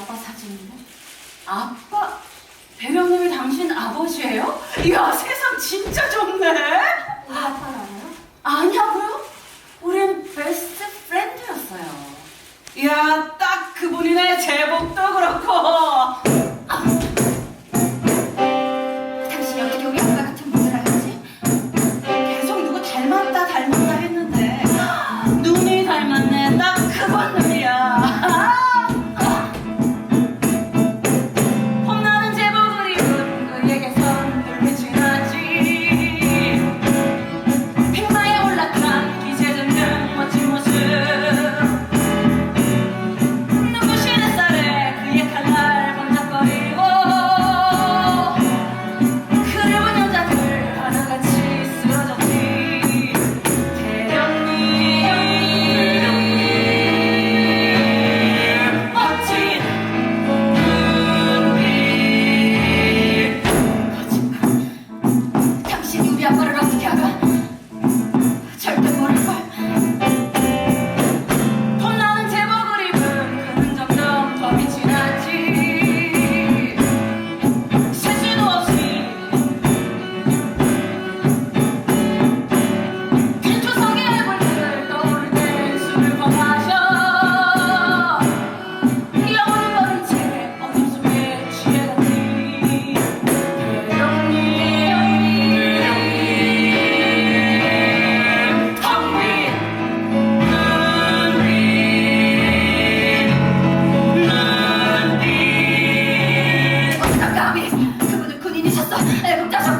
아빠 사진인데? 아빠? 배령님이 당신 아버지예요? 이야 세상 진짜 좋네. 우리 아빠는 아니야? 아냐고요?